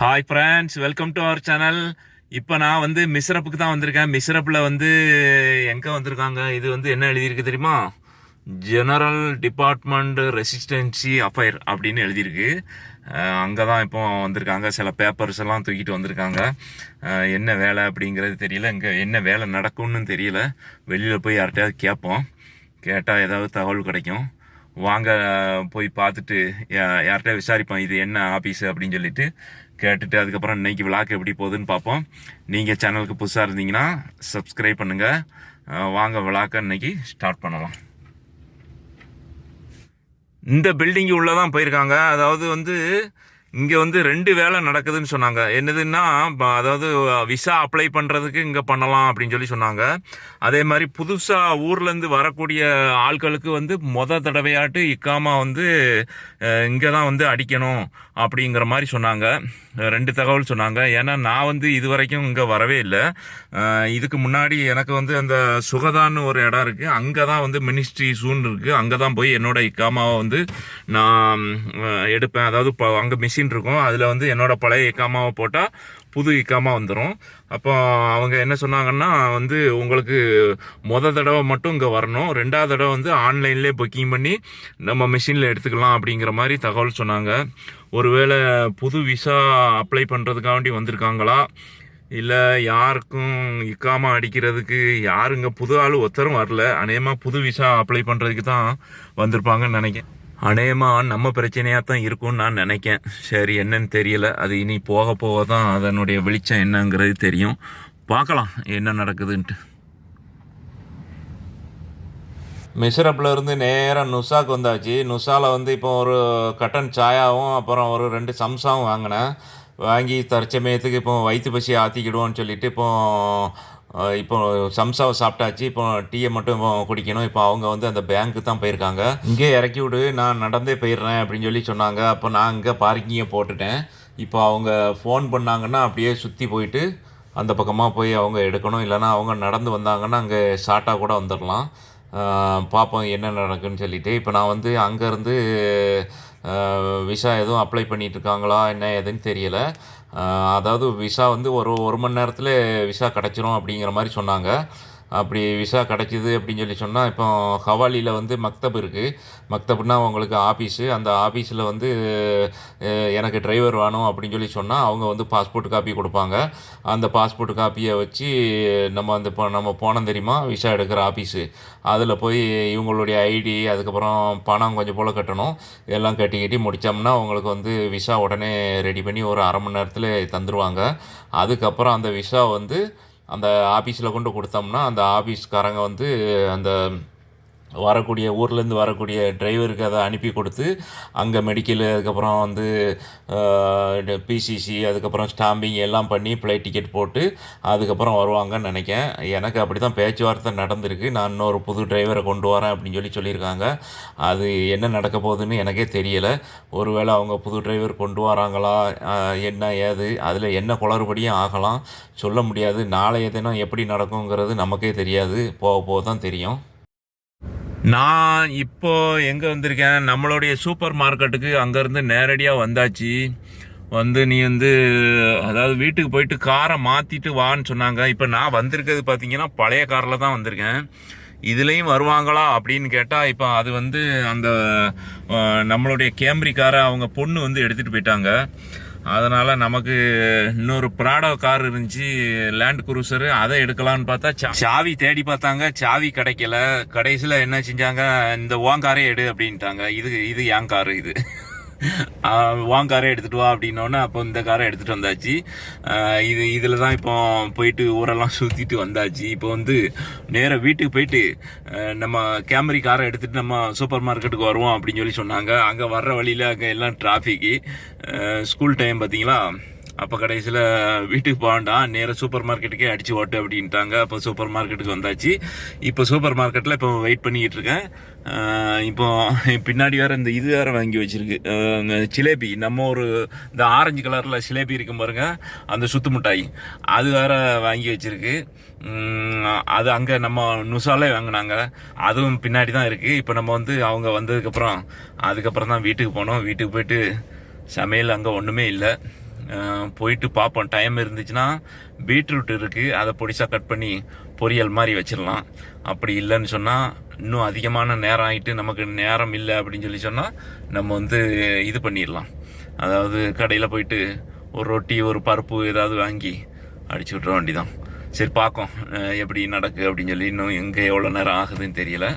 Hi friends welcome to our channel இப்போ நான் வந்து மிஸ்ரப்புக்கு தான் வந்திருக்கேன். மிஸ்ரப்பில் வந்து எங்கே வந்திருக்காங்க? இது வந்து என்ன எழுதியிருக்கு தெரியுமா? ஜெனரல் டிபார்ட்மெண்ட் ரெசிஸ்டன்சி அஃபயர் அப்படின்னு எழுதியிருக்கு. அங்கே தான் இப்போ வந்திருக்காங்க. சில பேப்பர்ஸ் எல்லாம் தூக்கிட்டு வந்திருக்காங்க. என்ன வேலை அப்படிங்கிறது தெரியல. இங்கே என்ன வேலை நடக்கும்னு தெரியல. வெளியில் போய் யார்கிட்டயாவது கேட்போம். கேட்டால் ஏதாவது தகவல் கிடைக்கும். வாங்க போய் பார்த்துட்டு யா- யார்கிட்ட விசாரிப்போம். இது என்ன ஆஃபீஸ் அப்படின்னு சொல்லிட்டு. கேட்டுட்டு அதுக்கப்புறம் இன்னைக்கு விளாக் எப்படி போகுதுன்னு பார்ப்போம். நீங்கள் சேனலுக்கு புதுசாக இருந்தீங்கன்னா சப்ஸ்கிரைப் பண்ணுங்க. வாங்க விளாக்க இன்னைக்கு ஸ்டார்ட் பண்ணலாம். இந்த பில்டிங் உள்ளதான் போயிருக்காங்க. அதாவது வந்து இங்கே வந்து ரெண்டு வேலை நடக்குதுன்னு சொன்னாங்க. என்னதுன்னா அதாவது விசா அப்ளை பண்ணுறதுக்கு இங்கே பண்ணலாம் அப்படின்னு சொல்லி சொன்னாங்க. அதே மாதிரி புதுசாக ஊர்லேருந்து வரக்கூடிய ஆட்களுக்கு வந்து மொத தடவையாட்டு இக்காமா வந்து இங்கே தான் வந்து அடிக்கணும் அப்படிங்கிற மாதிரி சொன்னாங்க. ரெண்டு தகவல் சொன்னாங்க. ஏன்னா நான் வந்து இது வரைக்கும் இங்கே வரவே இல்லை. இதுக்கு முன்னாடி எனக்கு வந்து அந்த சுகதான்னு ஒரு இடம் இருக்குது அங்கே தான் வந்து மினிஸ்ட்ரி சூன் இருக்குது அங்கே தான் போய் என்னோட இக்காமாவை வந்து நான் எடுப்பேன். அதாவது இப்போ அங்கே மிஷின் இருக்கும். அதில் வந்து என்னோடய பழைய இக்காமாவை போட்டால் புது இக்காமா வந்துடும் அப்போ அவங்க என்ன சொன்னாங்கன்னா வந்து உங்களுக்கு மொத தடவை மட்டும் இங்கே வரணும். ரெண்டாவது தடவை வந்து ஆன்லைன்லேயே புக்கிங் பண்ணி நம்ம மிஷினில் எடுத்துக்கலாம் அப்படிங்கிற மாதிரி தகவல் சொன்னாங்க. ஒருவேளை புது விசா அப்ளை பண்ணுறதுக்காண்டி வந்திருக்காங்களா? இல்லை யாருக்கும் இக்காம அடிக்கிறதுக்கு யாருங்க புது ஆள் ஒருத்தரும் வரல. அநேகமாக புது விசா அப்ளை பண்ணுறதுக்கு தான் வந்திருப்பாங்கன்னு நினைக்கிறேன். அநேகமாக நம்ம பிரச்சனையாக தான் இருக்கும்னு நான் நினைக்கேன் சரி என்னன்னு தெரியல. அது இனி போக போக தான் அதனுடைய வெளிச்சம் என்னங்கிறது தெரியும். பார்க்கலாம் என்ன நடக்குதுன்ட்டு மிஸ்ரப்பில் இருந்து நேராக நுசாக்கு வந்தாச்சு. நுசாவில் வந்து இப்போ ஒரு கட்டன் சாயாவும் அப்புறம் ஒரு ரெண்டு சம்சாவும் வாங்கினேன். வாங்கி தற்சமயத்துக்கு இப்போ வயிற்று பசி ஆற்றிக்கிடுவோன்னு சொல்லிட்டு இப்போ இப்போ சம்சாவை சாப்பிட்டாச்சு. இப்போ டீயை மட்டும் இப்போ குடிக்கணும். இப்போ அவங்க வந்து அந்த பேங்க்கு தான் போயிருக்காங்க. இங்கே இறக்கி விடு நான் நடந்தே போயிடுறேன் அப்படின்னு சொல்லி சொன்னாங்க. அப்போ நான் இங்கே பார்க்கிங்கை போட்டுட்டேன். இப்போ அவங்க ஃபோன் பண்ணாங்கன்னா அப்படியே சுற்றி போயிட்டு அந்த பக்கமாக போய் அவங்க எடுக்கணும். இல்லைன்னா அவங்க நடந்து வந்தாங்கன்னா அங்கே ஷார்ட்டாக கூட வந்துடலாம். பார்ப்போம் என்ன நடக்குன்னு சொல்லிட்டு. இப்போ நான் வந்து அங்கேருந்து விசா எதுவும் அப்ளை பண்ணிகிட்ருக்காங்களா என்ன ஏதுன்னு தெரியலை. அதாவது விசா வந்து ஒரு ஒரு மணி நேரத்தில் விசா கிடச்சிரும் அப்படிங்கிற மாதிரி சொன்னாங்க. அப்படி விசா கிடச்சிது அப்படின்னு சொல்லி சொன்னால் இப்போ ஹவாலியில் வந்து மக்தப் இருக்குது மக்தப்னா உங்களுக்கு ஆஃபீஸு அந்த ஆஃபீஸில் வந்து எனக்கு டிரைவர் வேணும் அப்படின்னு சொல்லி சொன்னால் அவங்க வந்து பாஸ்போர்ட் காப்பி கொடுப்பாங்க. அந்த பாஸ்போர்ட் காப்பியை வச்சு நம்ம அந்த இப்போ நம்ம போனோம் தெரியுமா? விசா எடுக்கிற ஆஃபீஸு அதில் போய் இவங்களுடைய ஐடி அதுக்கப்புறம் பணம் கொஞ்சம் போல் கட்டணும். இதெல்லாம் கட்டி கட்டி முடித்தோம்னா அவங்களுக்கு வந்து விசா உடனே ரெடி பண்ணி ஒரு அரை மணி நேரத்தில் தந்துடுவாங்க அதுக்கப்புறம் அந்த விசா வந்து அந்த ஆஃபீஸில் கொண்டு கொடுத்தோம்னா அந்த ஆஃபீஸ்காரங்க வந்து அந்த வரக்கூடிய ஊர்லேருந்து வரக்கூடிய டிரைவருக்கு அதை அனுப்பி கொடுத்து அங்கே மெடிக்கல் அதுக்கப்புறம் வந்து பிசிசி அதுக்கப்புறம் ஸ்டாம்பிங் எல்லாம் பண்ணி ஃப்ளைட் டிக்கெட் போட்டு அதுக்கப்புறம் வருவாங்கன்னு நினைக்கேன் எனக்கு அப்படி தான் பேச்சுவார்த்தை நடந்திருக்கு. நான் இன்னொரு புது டிரைவரை கொண்டு வரேன் அப்படின்னு சொல்லி சொல்லியிருக்காங்க. அது என்ன நடக்க போகுதுன்னு எனக்கே தெரியலை. ஒருவேளை அவங்க புது டிரைவர் கொண்டு வராங்களா என்ன ஏது அதில் என்ன குளறுபடியும் ஆகலாம். சொல்ல முடியாது. நாளைய தினம் எப்படி நடக்குங்கிறது நமக்கே தெரியாது. போக போக தான் தெரியும். நான் இப்போ எங்கே வந்திருக்கேன்? நம்மளுடைய சூப்பர் மார்க்கெட்டுக்கு அங்கேருந்து நேரடியாக வந்தாச்சு. வந்து நீ வந்து அதாவது வீட்டுக்கு போயிட்டு காரை மாற்றிட்டு வான்னு சொன்னாங்க. இப்போ நான் வந்திருக்கிறது பார்த்தீங்கன்னா பழைய காரில் தான் வந்திருக்கேன். இதுலேயும் வருவாங்களா அப்படின்னு கேட்டால் இப்போ அது வந்து அந்த நம்மளுடைய கேம்ரி காரை அவங்க பொண்ணு வந்து எடுத்துகிட்டு போயிட்டாங்க. அதனால் நமக்கு இன்னொரு ப்ராடோ கார் இருந்துச்சு லேண்ட் குரூசரு அதை எடுக்கலாம்னு பார்த்தா சா- சாவி தேடி பார்த்தாங்க சாவி கிடைக்கல. கடைசியில் என்ன செஞ்சாங்க இந்த ஓன் காரே எடு அப்படின்ட்டாங்க. இது இது என் காரு இது. வாங்க காரை எடுத்துட்டு வா அப்படின்னோடனே அப்போ இந்த காரை எடுத்துட்டு வந்தாச்சு. இது இதில் தான் இப்போ போயிட்டு ஊரெல்லாம் சுற்றிட்டு வந்தாச்சு. இப்போ வந்து நேராக வீட்டுக்கு போயிட்டு நம்ம கேமரி காரை எடுத்துட்டு நம்ம சூப்பர் மார்க்கெட்டுக்கு வருவோம் அப்படின்னு சொல்லி சொன்னாங்க. அங்கே வர்ற வழியில் அங்கே எல்லாம் டிராஃபிக்கு ஸ்கூல் டைம் பார்த்தீங்களா? அப்போ கடைசியில் வீட்டுக்கு போக நேராக சூப்பர் மார்க்கெட்டுக்கே அடிச்சு ஓட்டு அப்படின்ட்டாங்க. அப்போ சூப்பர் மார்க்கெட்டுக்கு வந்தாச்சு. இப்போ சூப்பர் மார்க்கெட்டில் இப்போ வெயிட் பண்ணிக்கிட்டு இருக்கேன். இப்போ பின்னாடி வேறு இந்த இது வேறு வாங்கி வச்சுருக்கு. ஜிலேபி. நம்ம ஒரு இந்த ஆரஞ்சு கலரில் ஜிலேபி இருக்கும் பாருங்க. அந்த சுத்து மிட்டாய். அது வேற வாங்கி வச்சிருக்கு. அது அங்கே நம்ம நுசாலே வாங்கினாங்க. அதுவும் பின்னாடி தான் இருக்குது இப்போ நம்ம வந்து அவங்க வந்ததுக்கப்புறம் அதுக்கப்புறம் தான் வீட்டுக்கு போனோம். வீட்டுக்கு போயிட்டு சமையல் அங்கே ஒன்றுமே இல்லை. போயிட்டு பார்ப்போம். டைம் இருந்துச்சுன்னா பீட்ரூட் இருக்குது அதை பொடிசாக கட் பண்ணி பொரியல் மாதிரி வச்சிடலாம். அப்படி இல்லைன்னு சொன்னால் இன்னும் அதிகமான நேரம் ஆகிட்டு நமக்கு நேரம் இல்லை அப்படின்னு சொல்லி சொன்னால் நம்ம வந்து இது பண்ணிடலாம். அதாவது கடையில் போயிட்டு ஒரு ரொட்டி ஒரு பருப்பு ஏதாவது வாங்கி அடிச்சு விட்ற வேண்டிதான் சரி பார்க்கும். எப்படி நடக்கு அப்படின்னு சொல்லி இன்னும் எங்கே எவ்வளோ நேரம் ஆகுதுன்னு தெரியல.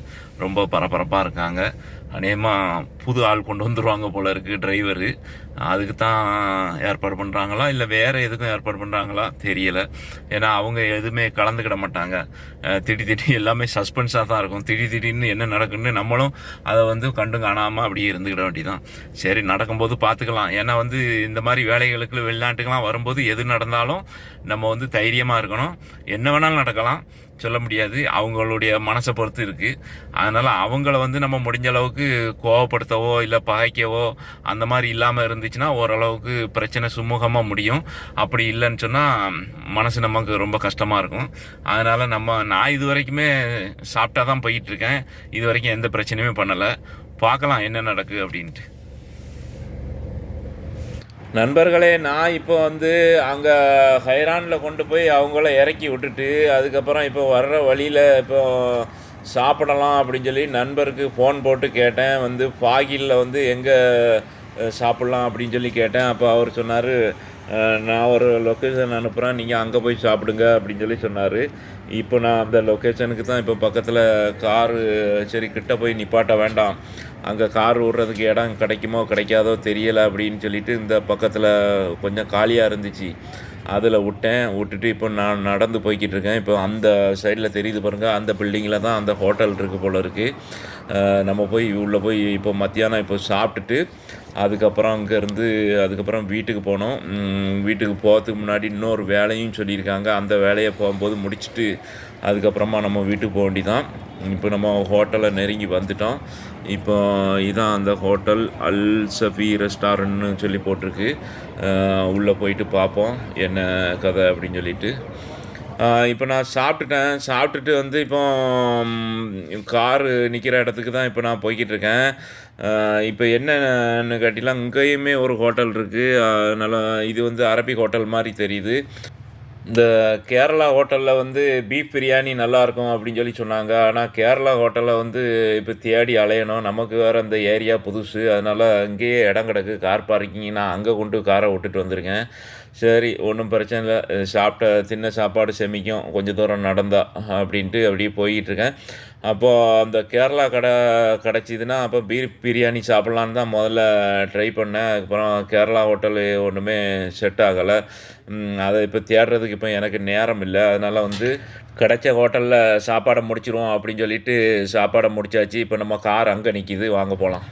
ரொம்ப பரபரப்பாக இருக்காங்க. அநேகமாக புது ஆள் கொண்டு வந்துடுவாங்க போல இருக்குது டிரைவரு. அதுக்கு தான் ஏற்பாடு பண்ணுறாங்களா இல்லை வேறு எதுக்கும் ஏற்பாடு பண்ணுறாங்களா தெரியலை. ஏன்னா அவங்க எதுவுமே கலந்துக்கிட மாட்டாங்க. அஹ் திடீர் திடீர் எல்லாமே சஸ்பென்ஸாக தான் இருக்கும். திடீர் திடீர்னு என்ன நடக்குன்னு நம்மளும் அதை வந்து கண்டு காணாமல் அப்படியே இருந்துக்கிட வேண்டியதான் சரி நடக்கும்போது பார்த்துக்கலாம் ஏன்னா வந்து இந்த மாதிரி வேலைகளுக்கு வெளிநாட்டுக்கெல்லாம் வரும்போது எது நடந்தாலும் நம்ம வந்து தைரியமாக இருக்கணும். என்ன வேணாலும் நடக்கலாம். சொல்ல முடியாது. அவங்களுடைய மனசை பொறுத்து இருக்குது அதனால் அவங்கள வந்து நம்ம முடிஞ்ச அளவுக்கு கோவப்படுத்தவோ இல்லை பகைக்கவோ அந்த மாதிரி இல்லாமல் இருந்துச்சுன்னா ஓரளவுக்கு பிரச்சனை சுமூகமாக முடியும். அப்படி இல்லைன்னு சொன்னால் மனசு நமக்கு ரொம்ப கஷ்டமாக இருக்கும். அதனால் நம்ம நான் இது வரைக்குமே சாப்பிட்டா தான் போயிட்டுருக்கேன் இது வரைக்கும் எந்த பிரச்சனையுமே பண்ணலை. பார்க்கலாம் என்ன நடக்கு அப்படின்ட்டு. நண்பர்களே நான் இப்போ வந்து அங்கே ஹைரானில் கொண்டு போய் அவங்கள இறக்கி விட்டுட்டு அதுக்கப்புறம் இப்போ வர்ற வழியில் இப்போ சாப்பிடலாம் அப்படின்னு சொல்லி நண்பருக்கு ஃபோன் போட்டு கேட்டேன். வந்து ஃபாகிலில் வந்து எங்கே சாப்பிட்லாம் அப்படின்னு சொல்லி கேட்டேன். அப்போ அவர் சொன்னார் நான் ஒரு லொக்கேஷன் அனுப்புகிறேன் நீங்கள் அங்கே போய் சாப்பிடுங்க அப்படின்னு சொல்லி சொன்னார். இப்போ நான் அந்த லொக்கேஷனுக்கு தான் இப்போ பக்கத்தில் காரு சரி கிட்ட போய் நிப்பாட்ட வேண்டாம். அங்கே கார் ஓடுறதுக்கு இடம் கிடைக்குமோ கிடைக்காதோ தெரியலை அப்படின்னு சொல்லிட்டு இந்த பக்கத்தில் கொஞ்சம் காலியாக இருந்துச்சு. அதில் விட்டேன். விட்டுட்டு இப்போ நான் நடந்து போய்கிட்டு இருக்கேன் இப்போ அந்த சைடில் தெரியுது பாருங்கள் அந்த பில்டிங்கில் தான் அந்த ஹோட்டல் இருக்குது போல் இருக்குது நம்ம போய் உள்ளே போய் இப்போ மத்தியானம் இப்போ சாப்பிட்டுட்டு அதுக்கப்புறம் அங்கேருந்து அதுக்கப்புறம் வீட்டுக்கு போனோம். வீட்டுக்கு போகிறதுக்கு முன்னாடி இன்னொரு வேலையும் சொல்லியிருக்காங்க. அந்த வேலையை போகும்போது முடிச்சுட்டு அதுக்கப்புறமா நம்ம வீட்டுக்கு போக வேண்டிதான். இப்போ நம்ம ஹோட்டலை நெருங்கி வந்துட்டோம். இப்போ இதான் அந்த ஹோட்டல் அல் சஃபி ரெஸ்டாரண்ட்னு சொல்லி போட்டிருக்கு. உள்ளே போயிட்டு பார்ப்போம். என்ன கதை அப்படின்னு சொல்லிட்டு. இப்போ நான் சாப்பிட்டுட்டேன். சாப்பிட்டுட்டு வந்து இப்போ காரு நிற்கிற இடத்துக்கு தான் இப்போ நான் போய்கிட்டு இருக்கேன். இப்போ என்னன்னு கேட்டிலாம் இங்கேயுமே ஒரு ஹோட்டல் இருக்குது நல்லா இது வந்து அரபிக் ஹோட்டல் மாதிரி தெரியுது. இந்த கேரளா ஹோட்டலில் வந்து பீஃப் பிரியாணி நல்லாயிருக்கும் அப்படின்னு சொல்லி சொன்னாங்க. ஆனால் கேரளா ஹோட்டலில் வந்து இப்போ தேடி அலையணும். நமக்கு வேறு அந்த ஏரியா புதுசு. அதனால் அங்கேயே இடம் கிடக்கு. கார் பார்க்கிங் நான் அங்கே கொண்டு காரை விட்டுட்டு வந்திருக்கேன். சரி ஒன்றும் பிரச்சனை இல்லை. சாப்பிட்ட சின்ன சாப்பாடு செமிக்கும். கொஞ்சம் தூரம் நடந்தா அப்படின்ட்டு அப்படியே போய்கிட்டுருக்கேன் அப்போது அந்த கேரளா கடை கிடச்சிதுன்னா அப்போ பீர் பிரியாணி சாப்பிட்லான்னு தான் முதல்ல ட்ரை பண்ணேன். அதுக்கப்புறம் கேரளா ஹோட்டலு ஒன்றுமே செட் ஆகலை. அதை இப்போ தேடுறதுக்கு இப்போ எனக்கு நேரம் இல்லை. அதனால் வந்து கிடைச்ச ஹோட்டலில் சாப்பாடை முடிச்சிருவோம் அப்படின்னு சொல்லிட்டு சாப்பாடை முடிச்சாச்சு. இப்போ நம்ம கார் அங்கே நிற்கிது வாங்க போகலாம்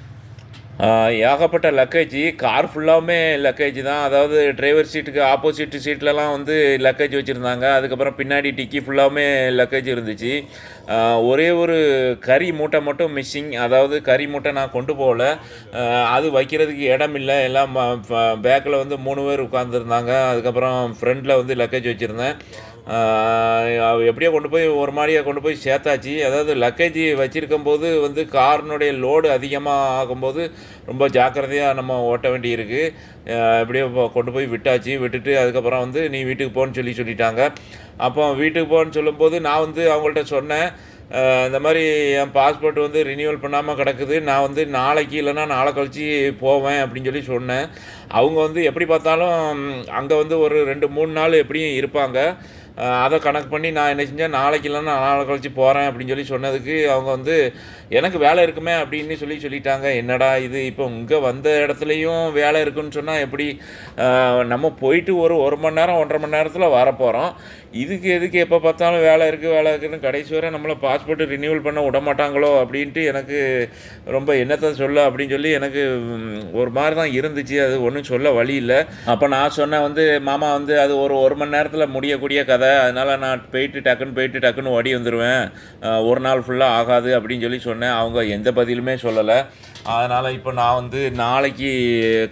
ஏகப்பட்ட லக்கேஜ் கார் ஃபுல்லாகவுமே லக்கேஜ் தான். அதாவது டிரைவர் சீட்டுக்கு ஆப்போசிட் சீட்லலாம் வந்து லக்கேஜ் வச்சுருந்தாங்க. அதுக்கப்புறம் பின்னாடி டிக்கி ஃபுல்லாகவுமே லக்கேஜ் இருந்துச்சு. ஒரே ஒரு கறி மூட்டை மட்டும் மிஸ்ஸிங் அதாவது கறி மூட்டை நான் கொண்டு போகல. அது வைக்கிறதுக்கு இடம் இல்லை. எல்லாம் பேக்கில் வந்து மூணு பேர் உட்காந்துருந்தாங்க அதுக்கப்புறம் ஃப்ரண்டில் வந்து லக்கேஜ் வச்சுருந்தேன். எப்படியோ கொண்டு போய் ஒரு மாதிரியே கொண்டு போய் சேர்த்தாச்சு. அதாவது லக்கேஜ் வச்சுருக்கும்போது வந்து காரினுடைய லோடு அதிகமாக ஆகும்போது ரொம்ப ஜாக்கிரதையாக நம்ம ஓட்ட வேண்டியிருக்கு. எப்படியோ கொண்டு போய் விட்டாச்சு. விட்டுட்டு அதுக்கப்புறம் வந்து நீ வீட்டுக்கு போன்னு சொல்லி சொல்லிட்டாங்க. அப்போ வீட்டுக்கு போன்னு சொல்லும்போது நான் வந்து அவங்கள்ட்ட சொன்னேன். இந்த மாதிரி என் பாஸ்போர்ட் வந்து ரினியூவல் பண்ணாமல் கிடக்குது. நான் வந்து நாளைக்கு இல்லைன்னா நாளை கழிச்சு போவேன் அப்படின்னு சொல்லி சொன்னேன். அவங்க வந்து எப்படி பார்த்தாலும் அங்கே வந்து ஒரு ரெண்டு மூணு நாள் எப்படியும் இருப்பாங்க. அதை கணக்கு பண்ணி நான் என்ன செஞ்சேன் நாளைக்கு இல்லைன்னா நாளை கழிச்சு போகிறேன் அப்படின்னு சொல்லி சொன்னதுக்கு அவங்க வந்து எனக்கு வேலை இருக்குமே அப்படின்னு சொல்லி சொல்லிட்டாங்க. என்னடா இது? இப்போ இங்கே வந்த இடத்துலையும் வேலை இருக்குன்னு சொன்னால் எப்படி நம்ம போயிட்டு ஒரு ஒரு மணி நேரம் ஒன்றரை மணி நேரத்தில் வரப்போகிறோம் இதுக்கு எதுக்கு எப்போ பார்த்தாலும் வேலை இருக்குது வேலை இருக்குதுன்னு கடைசி வரை நம்மளை பாஸ்போர்ட்டு ரினியூவல் பண்ண விட மாட்டாங்களோ அப்படின்ட்டு எனக்கு ரொம்ப என்னத்தை சொல்ல அப்படின்னு சொல்லி எனக்கு ஒரு மாதிரி தான் இருந்துச்சு. அது ஒன்றும் சொல்ல வழி இல்லை. அப்போ நான் சொன்னேன் வந்து மாமா வந்து அது ஒரு ஒரு மணி நேரத்தில் முடியக்கூடிய கதை. அதனால் நான் போயிட்டு டக்குன்னு போயிட்டு டக்குன்னு ஓடி வந்துடுவேன் ஒரு நாள் ஃபுல்லாக ஆகாது அப்படின்னு சொல்லி சொன்னேன் அவங்க எந்த பதிலுமே சொல்லலை. அதனால் இப்போ நான் வந்து நாளைக்கு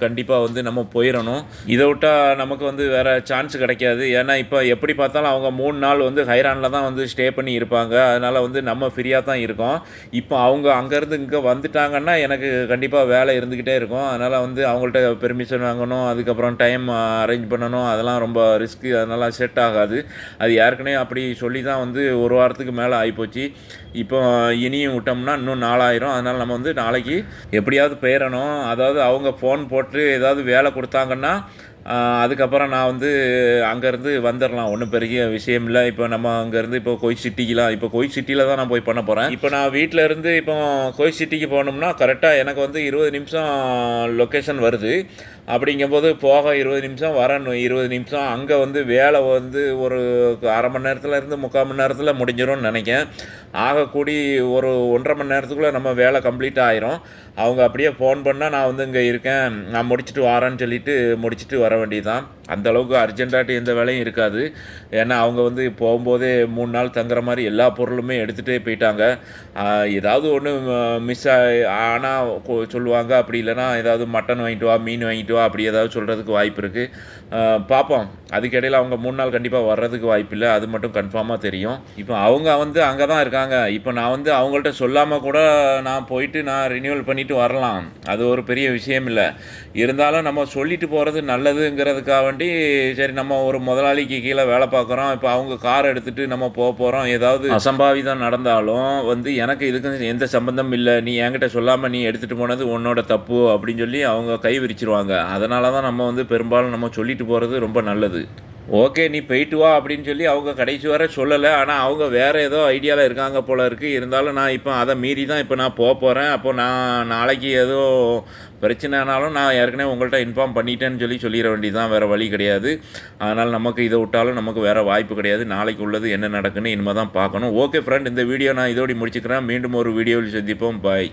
கண்டிப்பாக வந்து நம்ம போயிடணும். இதை விட்டால் நமக்கு வந்து வேறு சான்ஸ் கிடைக்காது. ஏன்னா இப்போ எப்படி பார்த்தாலும் அவங்க மூணு நாள் வந்து ஹைரானில் தான் வந்து ஸ்டே பண்ணி இருப்பாங்க. அதனால் வந்து நம்ம ஃப்ரீயாக தான் இருக்கோம். இப்போ அவங்க அங்கேருந்து இங்கே வந்துட்டாங்கன்னா எனக்கு கண்டிப்பாக வேலை இருந்துக்கிட்டே இருக்கும். அதனால் வந்து அவங்கள்ட்ட பெர்மிஷன் வாங்கணும். அதுக்கப்புறம் டைம் அரேஞ்ச் பண்ணணும். அதெல்லாம் ரொம்ப ரிஸ்க்கு அதனால் செட் ஆகாது. அது ஏற்கனவே அப்படி சொல்லி தான் வந்து ஒரு வாரத்துக்கு மேலே ஆகிப்போச்சு இப்போ இனியும் விட்டோம்னா இன்னும் நாலாயிரம். அதனால் நம்ம வந்து நாளைக்கு எப்படியாவது போயிடணும் அதாவது அவங்க ஃபோன் போட்டு ஏதாவது வேலை கொடுத்தாங்கன்னா அதுக்கப்புறம் நான் வந்து அங்கேருந்து வந்துடலாம். ஒன்றும் பெரிய விஷயம் இல்லை. இப்போ நம்ம அங்கேருந்து இப்போ கோயில் சிட்டிக்கெலாம் இப்போ கோயில் சிட்டியில் தான் நான் போய் பண்ண போகிறேன் இப்போ நான் வீட்டில் இருந்து இப்போ கோயில் சிட்டிக்கு போகணும்னா கரெக்டாக எனக்கு வந்து இருபது நிமிஷம் லொக்கேஷன் வருது. அப்படிங்கும்போது போக இருபது நிமிஷம் வரணும் இருபது நிமிஷம். அங்கே வந்து வேலை வந்து ஒரு அரை மணி நேரத்தில் இருந்து முக்கால் மணி நேரத்தில் முடிஞ்சிடும்னு நினைக்கேன் ஆகக்கூடி ஒரு ஒன்றரை மணி நேரத்துக்குள்ளே நம்ம வேலை கம்ப்ளீட் ஆயிரும். அவங்க அப்படியே ஃபோன் பண்ணால் நான் வந்து இங்கே இருக்கேன். நான் முடிச்சுட்டு வரேன்னு சொல்லிட்டு முடிச்சுட்டு வரேன். வர வேண்டியதுதான் அந்த அளவுக்கு அர்ஜென்ட்டாட்டு எந்த வேலையும் இருக்காது. ஏன்னா அவங்க வந்து போகும்போதே மூணு நாள் தங்குற மாதிரி எல்லா பொருளுமே எடுத்துகிட்டே போயிட்டாங்க. ஏதாவது ஒன்று மிஸ் ஆனால் சொல்லுவாங்க. அப்படி இல்லைன்னா ஏதாவது மட்டன் வாங்கிட்டு வா மீன் வாங்கிட்டு வா அப்படி ஏதாவது சொல்கிறதுக்கு வாய்ப்பு இருக்குது பார்ப்போம் அதுக்கிடையில் அவங்க மூணு நாள் கண்டிப்பாக வர்றதுக்கு வாய்ப்பு இல்லை. அது மட்டும் கன்ஃபார்மாக தெரியும். இப்போ அவங்க வந்து அங்கே தான் இருக்காங்க. இப்போ நான் வந்து அவங்கள்ட்ட சொல்லாமல் கூட நான் போயிட்டு நான் ரினியூவல் பண்ணிவிட்டு வரலாம். அது ஒரு பெரிய விஷயம் இல்லை. இருந்தாலும் நம்ம சொல்லிட்டு போகிறது நல்லது நல்லதுங்கிறதுக்காக வேண்டி சரி நம்ம ஒரு முதலாளிக்கு கீழே வேலை பார்க்குறோம். இப்போ அவங்க கார் எடுத்துகிட்டு நம்ம போக போகிறோம் ஏதாவது அசம்பாவிதம் நடந்தாலும் வந்து எனக்கு இதுக்கு எந்த சம்பந்தம் இல்லை. நீ என்கிட்ட சொல்லாமல் நீ எடுத்துகிட்டு போனது உன்னோட தப்பு அப்படின்னு சொல்லி அவங்க கை விரிச்சிருவாங்க. அதனால தான் நம்ம வந்து பெரும்பாலும் நம்ம சொல்லிட்டு போகிறது ரொம்ப நல்லது. ஓகே நீ போயிட்டு வா அப்படின்னு சொல்லி அவங்க கடைசி வரை சொல்லலை. ஆனால் அவங்க வேறு ஏதோ ஐடியாவில் இருக்காங்க போல் இருக்குது இருந்தாலும் நான் இப்போ அதை மீறி தான் இப்போ நான் போக போகிறேன் அப்போ நான் நாளைக்கு ஏதோ பிரச்சனைனாலும் நான் ஏற்கனவே உங்கள்கிட்ட இன்ஃபார்ம் பண்ணிட்டேன்னு சொல்லி சொல்லிட வேண்டியதுதான். வேறு வழி கிடையாது. அதனால் நமக்கு இதை விட்டாலும் நமக்கு வேறு வாய்ப்பு கிடையாது. நாளைக்கு உள்ளது என்ன நடக்குன்னு இனிமேல் தான் பார்க்கணும். ஓகே ஃப்ரெண்ட் இந்த வீடியோ நான் இதோடு முடிச்சுக்கிறேன். மீண்டும் ஒரு வீடியோவில் சந்திப்போம். பாய்